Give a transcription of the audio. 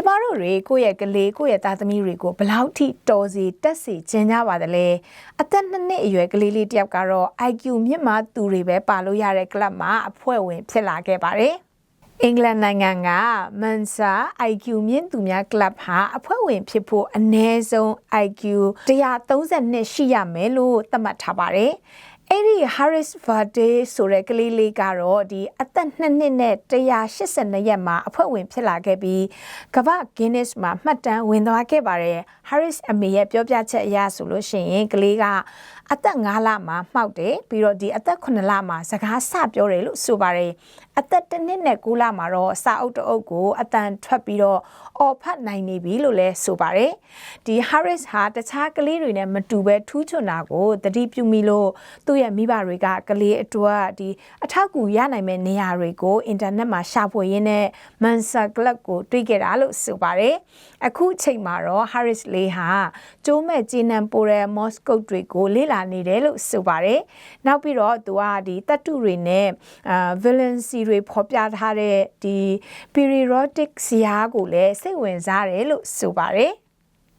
ကျမတို့တွေကိုယ့်ရဲ့ကလေးကိုယ့်ရဲ့သားသမီးတွေကိုဘယ်လောက်ထိတော်စီတက်စီကျင်ကြပါသလဲအသက်နှစ်နှစ်အရွယ်ကလေးလေးတယောက်ကတော့ IQ မြင့်မားသူတွေပဲပါလို့ရတဲ့ကလပ်မှာအဖွဲ့ဝင်ဖြစ်လာခဲ့ပါတယ်အင်္ဂလန်နိုင်ငံကမန်ဆာ IQ မြင့်သူများကလပ်ဟာအဖွဲ့ဝင်ဖြစ်ဖို့အနည်းဆုံး IQ 132ရှိရမယ်လို့သတ်မှတ်ထားပါတယ်။ အဲ့ဒီ Harris Verde ဆိုတဲ့ကလေးလေးကတော့ဒီအသက်2နှစ်နဲ့182ရက်မှာအဖွဲ့ဝင်ဖြစ်လာခဲ့ပြီးကမ္ဘာ Guinness မှာမှတ်တမ်းဝင်သွားခဲ့ပါတယ် Harris အမေရဲ့ပြောပြချက်အရဆိုလို့ရှိရင်ကလေးကအသက်5လမှာမှောက်တယ်ပြီးတော့ဒီအသက်9လမှာစကားစပြောတယ်လို့ဆိုပါတယ်အသက်1နှစ်နဲ့9လမှာတော့စာအုပ်တအုပ်ကိုအတန်ထွက်ပြီးတော့အော်ဖတ်နိုင်နေပြီလို့လည်းဆိုပါတယ်ဒီ Harris ဟာတခြားကလေးတွေနဲ့မတူဘဲထူးချွန်တာကိုတတိပြုမိလို့သူ့ရဲ့မိဘတွေကကလေးအတွက်ဒီအထောက်အကူရနိုင်မဲ့နေရာတွေကိုအင်တာနက်မှာရှာဖွေရင်းနဲ့ Mensa Club ကိုတွေ့ခဲ့တာလို့ဆိုပါတယ်အခုချိန်မှာတော့ Harris လေးဟာကျိုးမဲ့ဂျင်းနံပိုတဲ့ Moscow တွေကိုလေ့လာနေတယ်လို့ဆိုပါတယ်နောက်ပြီးတော့သူကဒီတတ်တုတွေနဲ့အာ valency တွေဖော်ပြထားတဲ့ဒီ periodic ဇာတ်ကိုလည်းစိတ်ဝင်စားတယ်လို့ဆိုပါတယ်